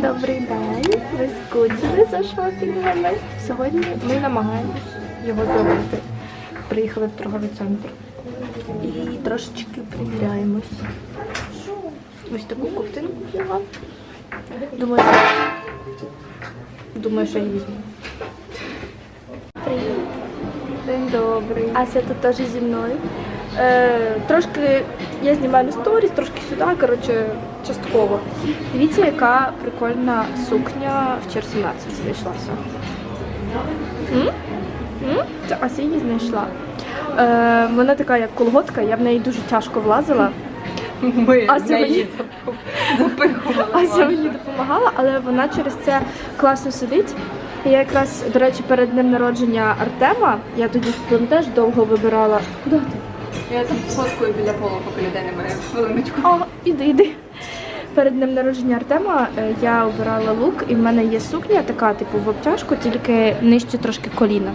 Добрий день. Ви скучили за шопінгами? Сьогодні ми намагаємось його зробити. Приїхали в торговий центр і трошечки приміряємось. Ось таку ковтинку взяла. Думаю, думаю, що її візьму. Привіт. День добрий. Ася тут теж зі мною. Е, трошки я знімаю на сторіс, трошки сюди, коротше, частково. Дивіться, яка прикольна сукня в Чер 17 знайшлася. М? М? Це її знайшла. Е, вона така, як колготка, я в неї дуже тяжко влазила. Ми А сьогодні- запихували. Ася мені допомагала, але вона через це класно сидить. І я якраз, до речі, перед днем народження Артема, я тоді теж довго вибирала. Куди ти? Я там сфоткаю біля полу, поки людей немає. Хвилиночку. О, іди, іди. Перед днем народження Артема е, я обирала лук, і в мене є сукня така, типу, в обтяжку, тільки нижче трошки коліна.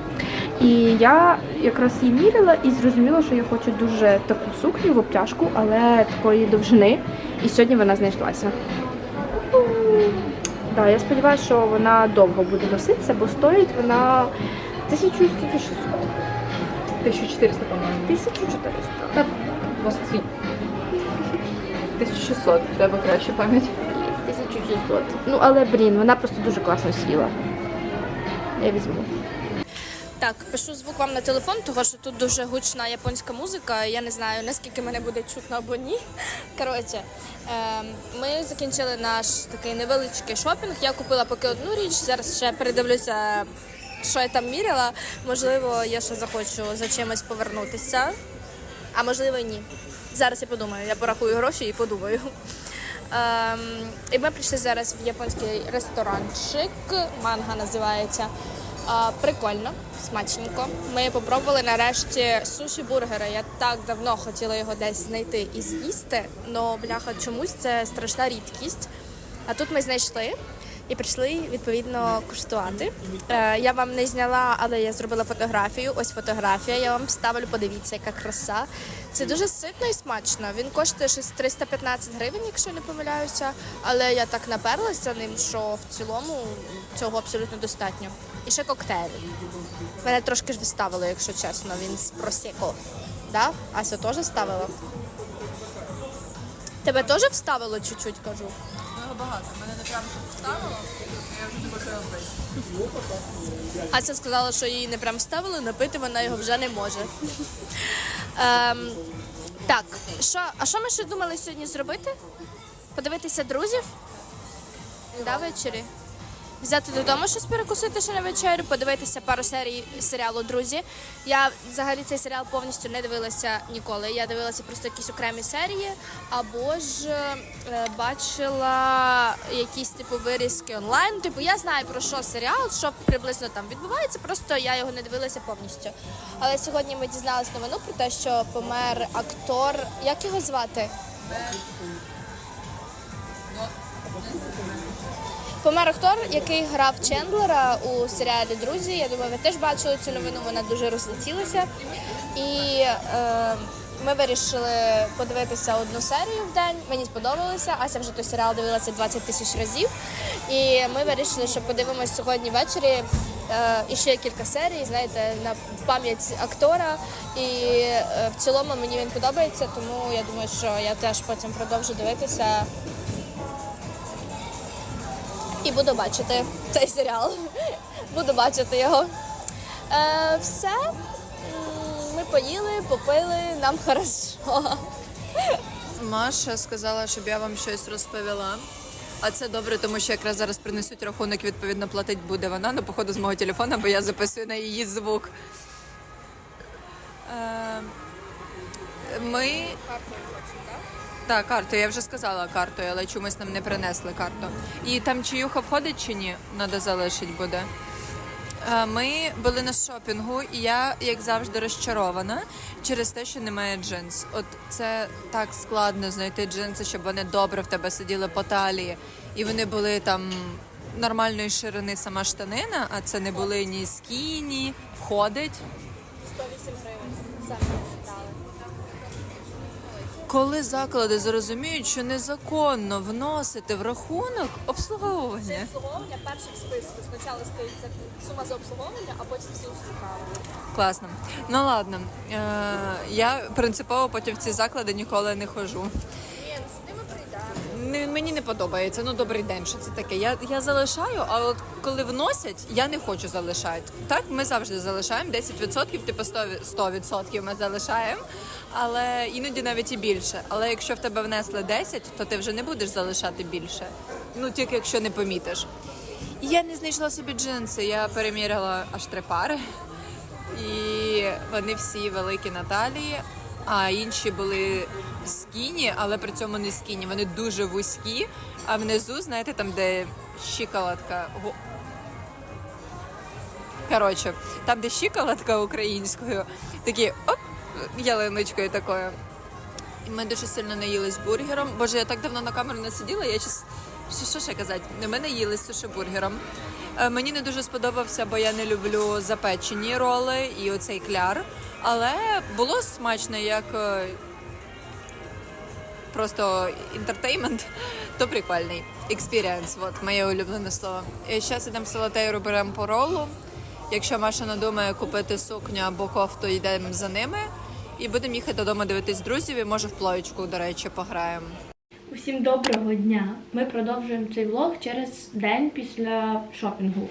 І я якраз її міряла і зрозуміла, що я хочу дуже таку сукню в обтяжку, але такої довжини. І сьогодні вона знайшлася. Да, я сподіваюся, що вона довго буде носитися, бо стоїть вона 1600. 1400, по-моєму. 1400. Так, у вас свій. 1600, в тебе краще пам'ять. 1600. Ну, але, блін, вона просто дуже класно сіла. Я візьму. Так, пишу звук вам на телефон, тому що тут дуже гучна японська музика. Я не знаю, наскільки мене буде чутно або ні. Коротше, ем, ми закінчили наш такий невеличкий шопінг. Я купила поки одну річ. Зараз ще передивлюся, що я там міряла. Можливо, я ще захочу за чимось повернутися, а можливо, ні. Зараз я подумаю, я порахую гроші і подумаю. Ем, і ми прийшли зараз в японський ресторанчик, манга називається. А, прикольно, смачненько. Ми попробували нарешті суші бургери. Я так давно хотіла його десь знайти і з'їсти, але бляха чомусь це страшна рідкість. А тут ми знайшли і прийшли відповідно куштувати. Е, я вам не зняла, але я зробила фотографію. Ось фотографія. Я вам ставлю. Подивіться, яка краса. Це дуже ситно і смачно. Він коштує щось 315 гривень, якщо не помиляюся. Але я так наперлася ним, що в цілому цього абсолютно достатньо. І ще коктейль. Мене трошки ж виставило, якщо чесно. Він з просеко. Да? Ася теж вставила? Тебе теж вставило чуть-чуть, кажу. Багато. Мене не прямо вставило, я вже не хочу робити. Ася сказала, що її не прям ставили, напити вона його вже не може. Ем, так, що, а що ми ще думали сьогодні зробити? Подивитися друзів? Да, ввечері? Взяти додому щось перекусити ще на вечерю, подивитися пару серій серіалу Друзі. Я взагалі цей серіал повністю не дивилася ніколи. Я дивилася просто якісь окремі серії, або ж е, бачила якісь типу вирізки онлайн. Типу, я знаю про що серіал, що приблизно там відбувається, просто я його не дивилася повністю. Але сьогодні ми дізналися новину про те, що помер актор. Як його звати? Помер актор, який грав Чендлера у серіалі Друзі. Я думаю, ви теж бачили цю новину, вона дуже розлетілася. І е, ми вирішили подивитися одну серію в день. Мені сподобалося. Ася вже той серіал дивилася 20 тисяч разів. І ми вирішили, що подивимось сьогодні ввечері е, іще кілька серій, знаєте, на пам'ять актора. І е, в цілому мені він подобається, тому я думаю, що я теж потім продовжу дивитися. І буду бачити цей серіал. Буду бачити його. Е, все. Ми поїли, попили, нам хорошо. Маша сказала, щоб я вам щось розповіла. А це добре, тому що якраз зараз принесуть рахунок, відповідно, платить буде вона, ну, походу, з мого телефона, бо я записую на її звук. Е, Ми. Так, карту, я вже сказала картою, але чомусь нам не принесли карту. І там чиюха входить чи ні? Надо залишити буде. Е, Ми були на шопінгу, і я, як завжди, розчарована через те, що немає джинс. От це так складно знайти джинси, щоб вони добре в тебе сиділи по талії, і вони були там нормальної ширини сама штанина, а це не були ні скіні, входить. 108 гривень. Коли заклади зрозуміють, що незаконно вносити в рахунок обслуговування. Обслуговування перше в списку. Спочатку стоїть ця сума за обслуговування, а потім всі інші справи. Класно. Ну ладно. Е, я принципово потім в ці заклади ніколи не ходжу. Ні, прийдемо. Не, мені не подобається. Ну добрий день, що це таке. Я, я залишаю, а от коли вносять, я не хочу залишати. Так, ми завжди залишаємо 10%, типу 100%, 100% ми залишаємо, але іноді навіть і більше. Але якщо в тебе внесли 10, то ти вже не будеш залишати більше. Ну тільки якщо не помітиш. Я не знайшла собі джинси. Я переміряла аж три пари. І вони всі великі на талії, а інші були скіні, але при цьому не скіні. Вони дуже вузькі, а внизу, знаєте, там, де щиколотка. Коротше, там, де щиколотка українською, такі оп, ялиночкою такою. І ми дуже сильно наїлись бургером. Боже, я так давно на камеру не сиділа, я час... Що, що ще казати? Ми наїлись суші бургером. Е, Мені не дуже сподобався, бо я не люблю запечені роли і оцей кляр. Але було смачно як е, просто інтертеймент, то прикольний. Experience, от моє улюблене слово. І зараз йдемо в Салатейру, беремо по ролу. Якщо Маша надумає купити сукню або кофту, йдемо за ними. І будемо їхати додому дивитись друзів, і може в плоєчку, до речі, пограємо. Усім доброго дня! Ми продовжуємо цей влог через день після шопінгу.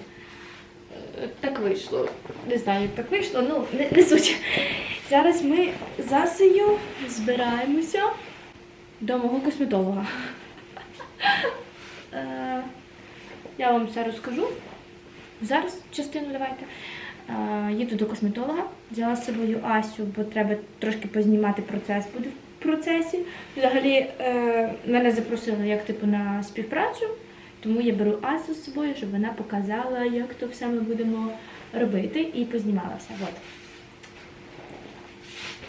Е, Так вийшло. Не знаю, як так вийшло, ну не, не суть. Зараз ми з Асею збираємося до мого косметолога. Е, Я вам все розкажу. Зараз частину давайте. Е, Їду до косметолога, взяла з собою Асю, бо треба трошки познімати процес буде в процесі. Взагалі е, мене запросили як типу на співпрацю, тому я беру Асю з собою, щоб вона показала, як то все ми будемо робити, і познімала все. От.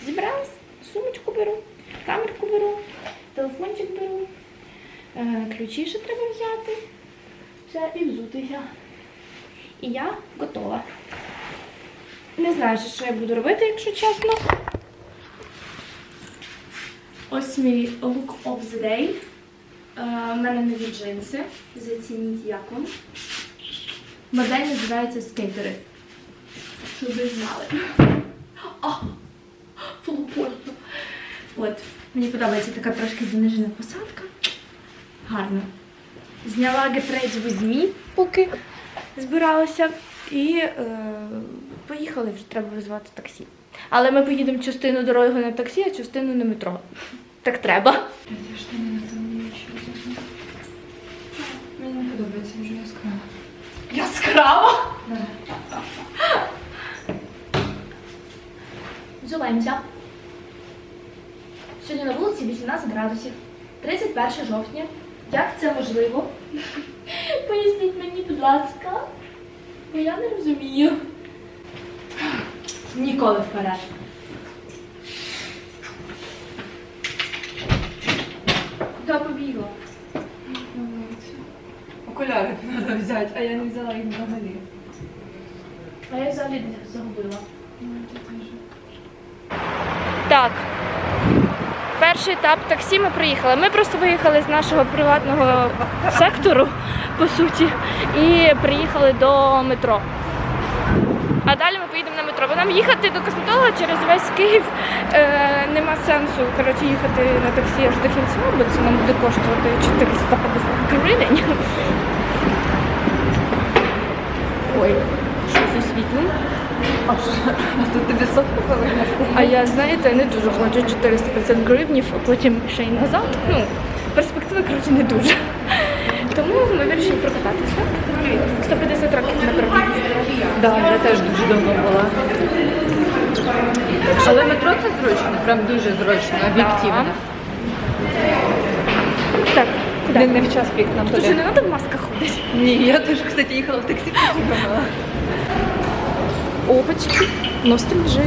Зібралась, сумочку беру, камерку беру, телефончик беру, е, ключі ще треба взяти, все і взутися. І я готова. Не знаю, що я буду робити, якщо чесно. Ось мій look of the day. Е, У мене нові джинси. Зацініть як вам. Модель називається скейтери. Щоб ви знали. О! Полупольно. От. Мені подобається така трошки занижена посадка. Гарно. Зняла With Me, поки збиралася. І е, поїхали вже, треба визвати таксі. Але ми поїдемо частину дороги на таксі, а частину на метро. Так треба. Мені не подобається вже яскраво. Яскраво. Взуваємося. Сьогодні на вулиці 18 градусів. 31 жовтня. Як це можливо? Поясніть мені, будь ласка. Бо я не розумію. Ніколи вперед. Куди побігла? Окуляри треба взяти, а я не взяла їх взагалі. А я взагалі загубила. Так. Перший етап таксі ми приїхали. Ми просто виїхали з нашого приватного сектору, по суті, і приїхали до метро. А далі ми поїдемо на метро. Бо нам їхати до косметолога через весь Київ е, нема сенсу коротше, їхати на таксі аж до кінця, бо це нам буде коштувати 450 гривень. Ой, що зі світлом? Тут тобі сотку повинна А я, знаєте, не дуже хочу 450 гривнів, а потім ще й назад. Ну, перспективи, коротше, не дуже. Тому ми вирішили прокататися. 150 років на пробіг. Да, я теж дуже давно була. Але метро це зручно, прям дуже зручно, об'єктивно. Так, куди? Не, в час пік нам Тут же не треба в масках ходити. Ні, я теж, кстати, їхала в таксі. Опачки, ностальжі.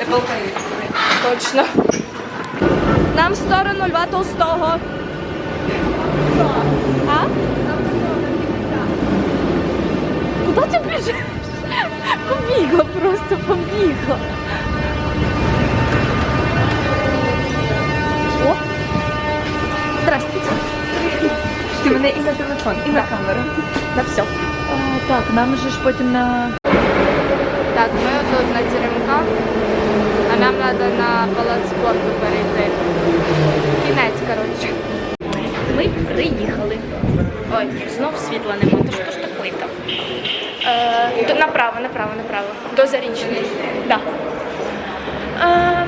Apple Pay. Точно. Нам в сторону Льва Толстого. Катя біжить. Побігла просто, побігла. О! Здравствуйте. Ти мене і на телефон, і на камеру. На все. А, так, нам же ж потім на... Так, ми тут на теремках, а нам треба на палац спорту перейти. Кінець, коротше. Ми приїхали. Ой, знов світла нема, то що ж такої там? Е, направо, направо, направо. До Зарічної. Да. Е,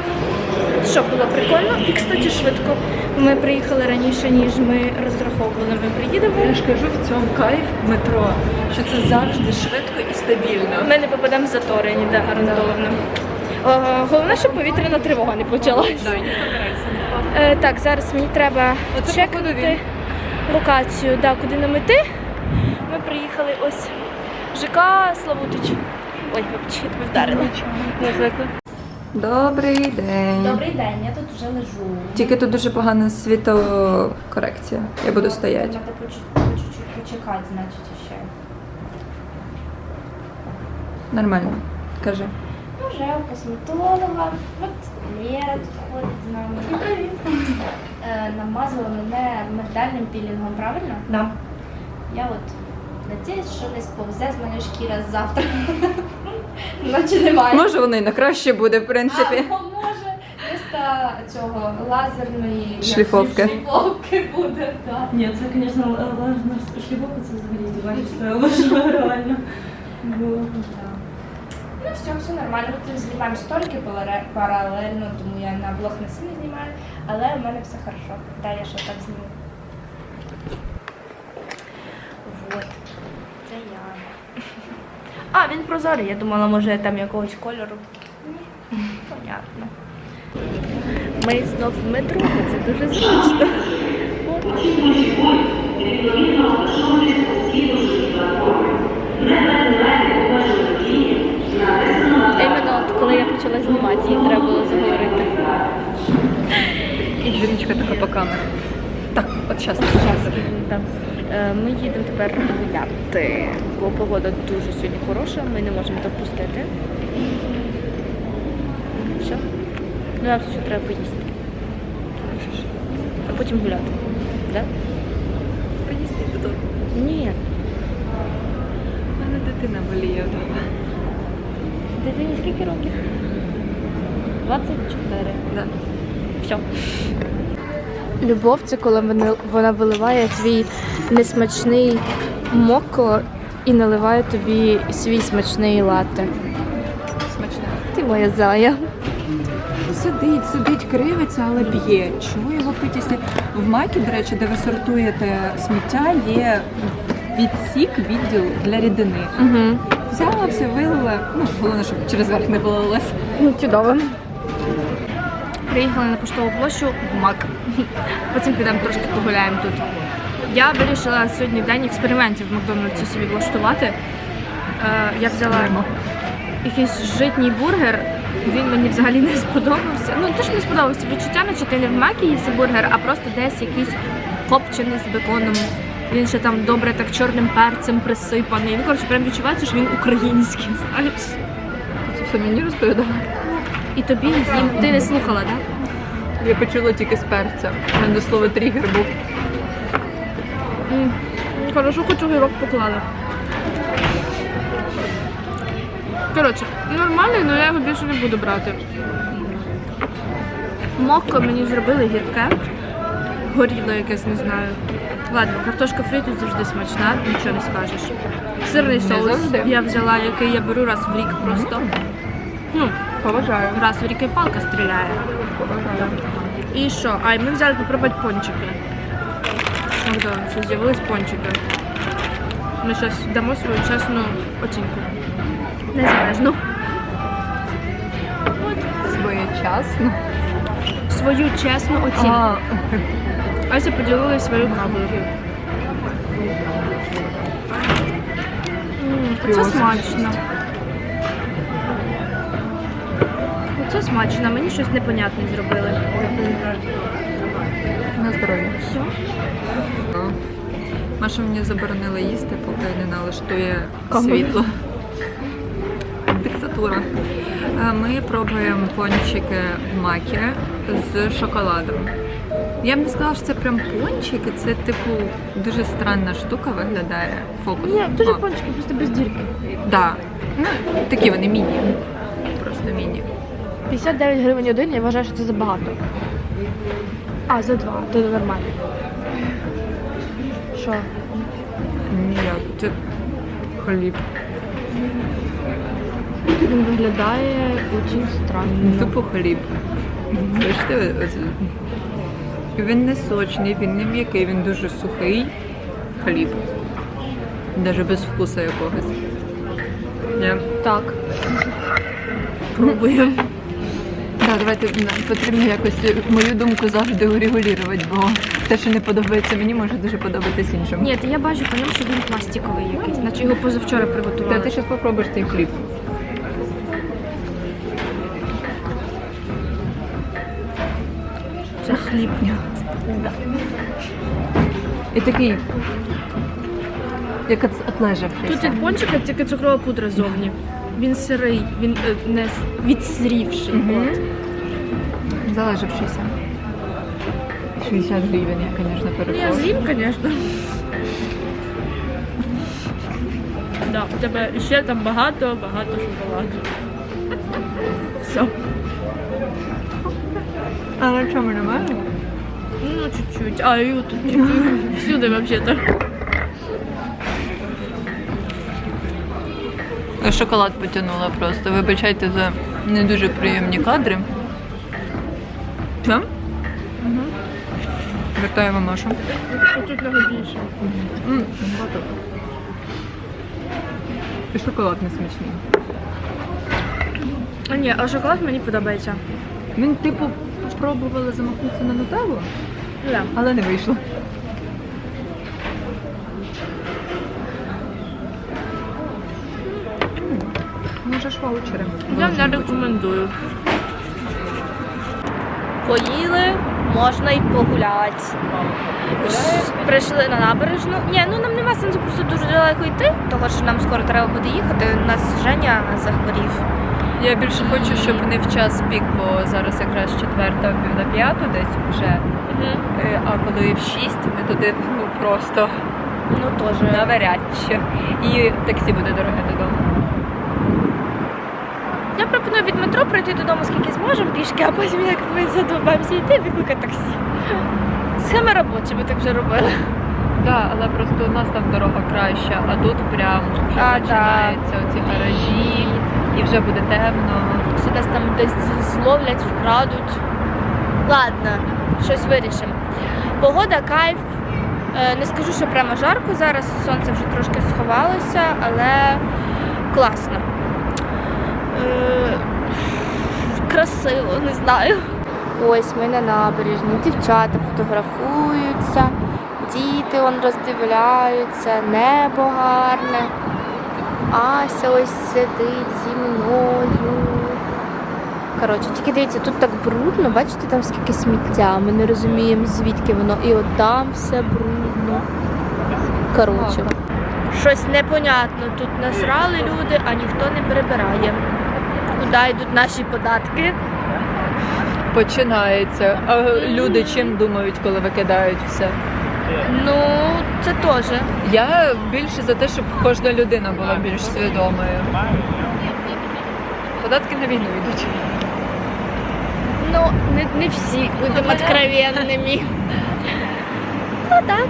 що було прикольно і, кстати, швидко. Ми приїхали раніше, ніж ми розраховували. Ми приїдемо. я ж кажу, в цьому кайф метро, що це завжди швидко і стабільно. Ми не попадемо в затори ніде гарантовано. Е, головне, щоб повітряна тривога не почалась. Да, не забирайся. Е, так, зараз мені треба Оце чекнути локацію, да, куди нам іти. Ми приїхали ось ЖК Славутич. Ой, вибач, я тебе вдарила. Не звикла. Добрий день. Добрий день, я тут вже лежу. Тільки тут дуже погана світокорекція. Я буду стояти. Треба по чуть- по чуть-чуть почекати, значить, ще. Нормально. Кажи. Вже у косметолога. От Лера тут ходить з нами. Е, намазала мене мигдальним пілінгом, правильно? Да. Я от надіюсь, що не сповзе з мене шкіра завтра. Наче немає. Може, воно і на краще буде, в принципі. А, може, вместо цього лазерної Шліфовки. шліфовки буде, так. Ні, це, звісно, лажна шліфовка, це взагалі це реально. Ну все, все нормально. Ми тут знімаємо сторіки парале- паралельно, тому я на блог не сильно знімаю, але у мене все хорошо. Да, я ще так зніму. Вот. Це я. А, він прозорий. Я думала, може там якогось кольору. Ні, понятно. Ми знов в метро, це дуже зручно. Іменно коли я почала знімати, їй треба було заговорити. І жіночка така по камері. Так, от зараз. Так. Е, Ми їдемо тепер гуляти, бо погода дуже сьогодні хороша, ми не можемо допустити. Все. Ну, нам ще треба поїсти. А потім гуляти. Да? Поїсти додому. Ні. У мене дитина боліє вдома. Дитині скільки років? 24. Да. Все. Любов це коли вона- виливає твій несмачний моко і наливає тобі свій смачний латте. Смачно. Ти моя зая. Сидить, сидить, кривиться, але п'є. Чому його? Якщо в макі, до речі, де ви сортуєте сміття, є відсік, відділ для рідини. Угу. Взяла все, вилила. Ну, головне, щоб через верх не вилилось. Ну, чудово. Приїхали на поштову площу в МАК. Потім підемо трошки погуляємо тут. Я вирішила сьогодні день експериментів в Макдональдсі собі влаштувати. Е, я взяла якийсь житній бургер. Він мені взагалі не сподобався. Ну, те, що не сподобався відчуття, наче ти не в макі їси бургер, а просто десь якийсь копчений з беконом. Він ще там добре так чорним перцем присипаний. Ну, коротше, прям відчувається, що він український, знаєш. Це все мені розповідала. І тобі їм ти не слухала, так? Я почула тільки з перця. У мене слово тригер був. Хорошо, хоч огірок поклали. Коротше, нормальний, але я його більше не буду брати. Мокко мені зробили гірке. Горіло якесь, не знаю. Ладно, картошка фрі тут завжди смачна, нічого не скажеш. Сирний Не соус завжди. я взяла, який я беру раз в рік просто. Ну, Поважаю. раз в рік і палка стріляє. Поважаю. І що? А, і ми взяли попробувати пончики. Макдональдсі з'явились пончики. Ми зараз дамо свою чесну оцінку. Незалежну. Своєчасно. Свою чесну оцінку. Ася поділила свою кавою. М, Це смачно. Це смачно, мені щось непонятне зробили. на здоров'я. Все. Маша мені заборонила їсти, поки не налаштує світло. Диктатура. Е, Ми пробуємо пончики в макі з шоколадом. Я б не сказала, що це прям пончики, це типу дуже странна штука виглядає. Фокус. Ні, дуже пончики, просто без дірки. Да. Ну, такі вони міні. Просто міні. 59 гривень один, я вважаю, що це забагато. А, за два, то нормально. Що? Ні, це хліб. Він виглядає дуже странно. Тупо хліб. Бачите, він не сочний, він не м'який, він дуже сухий хліб. Навіть без вкусу якогось. Ні. Так. Пробуємо. Давайте потрібно якось мою думку завжди урегулювати, бо те, що не подобається мені, може дуже подобатись іншим. Ні, я бачу по ньому, що він пластиковий якийсь, наче його позавчора Та ти зараз спробуєш цей хліб. Це хліб. І такий, як отлежавшийся. Тут як пончика, тільки цукрова пудра зовні. Він сирий, він е, не с- відсрівший. Мгм. От. Залежавшийся. 60 гривень, я, звісно, Я перепрошую. з'їм, звісно. Да, у тебе ще там багато, багато шоколаду. Все. А на чому немає? Ну, чуть-чуть. А, і тут чуть-чуть. Всюди взагалі-то. Шоколад потягнула просто. Вибачайте за не дуже приємні кадри. Що? Вертаємо Машу. Тут нього більше. І шоколад не смачний. А ні, а шоколад мені подобається. Він, типу, спробували замахнутися на нутеллу, але не вийшло. Можеш ваучери. Я не рекомендую. Поїли, можна й погуляти. Прийшли на набережну. Ні, ну нам нема сенсу просто дуже далеко йти, тому що нам скоро треба буде їхати. У нас Женя захворів. Я більше хочу, щоб не в час пік, бо зараз якраз четверта, пів на п'яту десь вже. Е, А коли в шість, ми туди ну, просто Ну навряд чи. І таксі буде дороге додому. Пропоную від метро пройти додому скільки зможемо пішки, а потім, як ми задовбаємося йти, викликати таксі. Схема робоча, ми так вже робили. Так, але просто у нас там дорога краща, а тут прям вже А, починаються оці гаражі, і вже буде темно. Що нас там десь зловлять, вкрадуть. Ладно, щось вирішимо. Погода, кайф. Е, Не скажу, що прямо жарко зараз, сонце вже трошки сховалося, але класно. Красиво, не знаю. Ось ми на набережні, дівчата фотографуються, діти он роздивляються, небо гарне. Ася ось сидить зі мною. Коротше, тільки дивіться, тут так брудно, бачите, там скільки сміття. Ми не розуміємо, звідки воно. І от там все брудно. Коротше. Щось непонятно. Тут насрали люди, а ніхто не перебирає. Куди йдуть наші податки? Починається. А люди чим думають, коли викидають все? Ну, це теж. Я більше за те, щоб кожна людина була більш свідомою. Податки на війну йдуть. Ну, не, не всі, будемо откровенними. Ну так.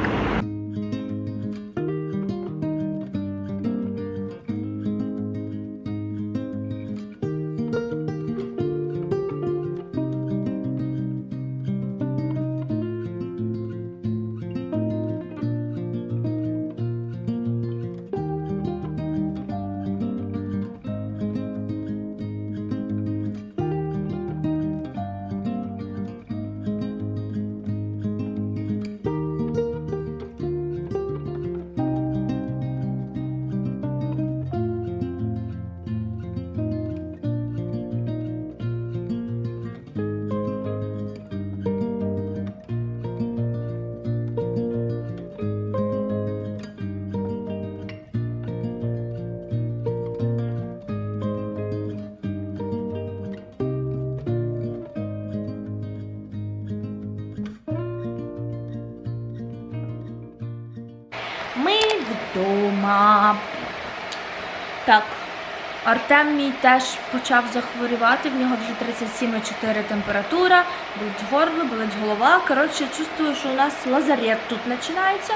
Так, Артем мій теж почав захворювати, в нього вже 37,4 температура, болить горло, болить голова. Коротше, чувствую, що у нас лазарет тут починається.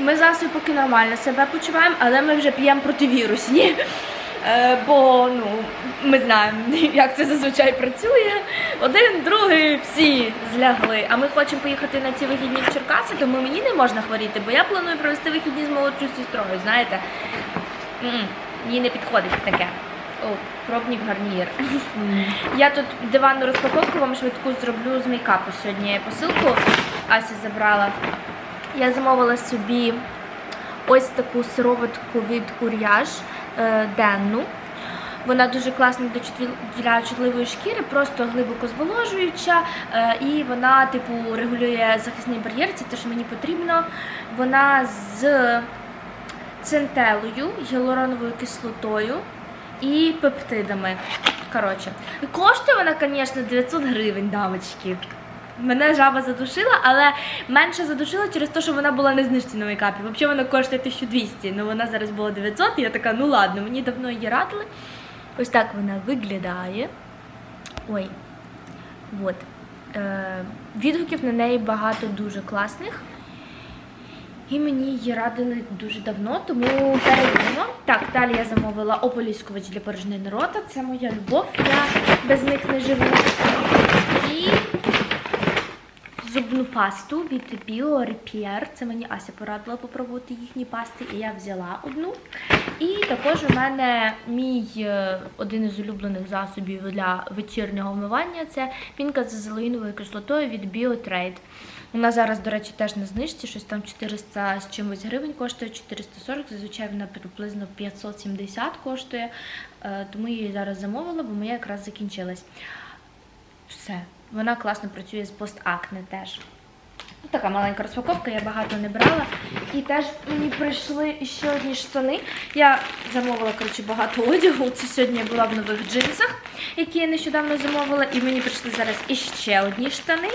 Ми зараз поки нормально себе почуваємо, але ми вже п'ємо противірусні. Е, бо ну, ми знаємо, як це зазвичай працює. Один, другий, всі злягли. А ми хочемо поїхати на ці вихідні в Черкаси, тому мені не можна хворіти, бо я планую провести вихідні з молодшою сестрою, знаєте. Їй не підходить таке. О, пробник гарнір. Я тут диванну розпаковку вам швидку зроблю з мейкапу сьогодні. Я посилку Ася забрала. Я замовила собі ось таку сироватку від Ур'яж е, денну. Вона дуже класна для чутливої шкіри, просто глибоко зволожуюча, е, і вона, типу, регулює захисний бар'єр, це те, що мені потрібно. Вона з центелою, гіалуроновою кислотою і пептидами. Коротше, коштує вона, звісно, 900 гривень, дамочки. Мене жаба задушила, але менше задушила через те, що вона була не знижці на мейкапі. Взагалі вона коштує 1200, ну вона зараз була 900, і я така, ну ладно, мені давно її радили. Ось так вона виглядає. Ой. От. Е, відгуків на неї багато дуже класних. І мені її радили дуже давно, тому перейдемо. Так, далі я замовила ополіскувач для порожнини рота. Це моя любов. Я без них не живу. Зубну пасту від Bio Repair. Це мені Ася порадила попробувати їхні пасти, і я взяла одну. І також у мене мій е, один із улюблених засобів для вечірнього вмивання це пінка з азелаїновою кислотою від BioTrade. Вона зараз, до речі, теж на знижці, щось там 400 з чимось гривень коштує, 440, зазвичай вона приблизно 570 коштує. Е, Тому я її зараз замовила, бо моя якраз закінчилась. Все. Вона класно працює з постакне теж. Ну, Така маленька розпаковка, я багато не брала. І теж мені прийшли ще одні штани. Я замовила коротше, багато одягу. Це сьогодні я була в нових джинсах, які я нещодавно замовила. І мені прийшли зараз іще одні штани.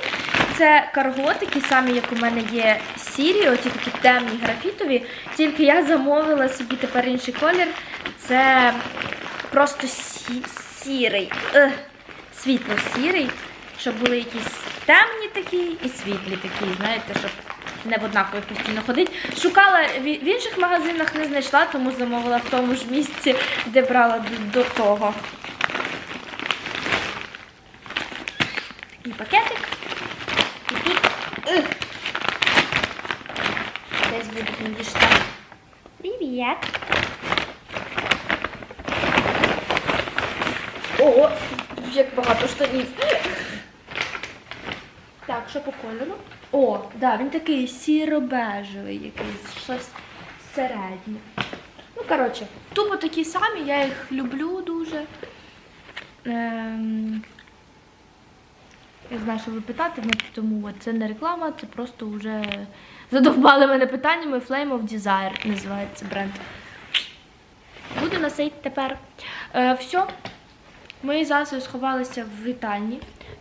Це карго, такі самі, як у мене є сірі, оті такі темні графітові. Тільки я замовила собі тепер інший колір. Це просто сі- сірий. Світло-сірий, щоб були якісь темні такі і світлі такі, знаєте, щоб не в однакових постійно ходить. Шукала в інших магазинах, не знайшла, тому замовила в тому ж місці, де брала до, того. І пакетик. І тут. Десь будуть мої штани. Привіт! Ого, як багато штанів. Що по кольору? О, да, він такий сіро-бежевий якийсь, щось середнє. Ну, коротше, тупо такі самі, я їх люблю дуже. Ем... Я знаю, що ви питатиме, тому це не реклама, це просто вже задовбали мене питаннями. Flame of Desire називається бренд. Буду носити тепер. Е, все. Ми зараз сховалися в вітальні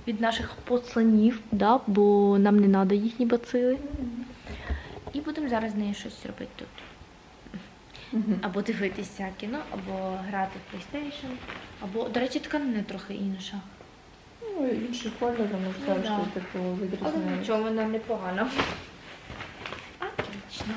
від наших посланів, да, бо нам не треба їхні бацили. І будемо зараз з нею щось робити тут. Або дивитися кіно, або грати в PlayStation, або, до речі, тканина трохи інша. Ну, інший колір, тому Ну, да. типу, Але відрізняє. нічого, вона непогана. Отлично.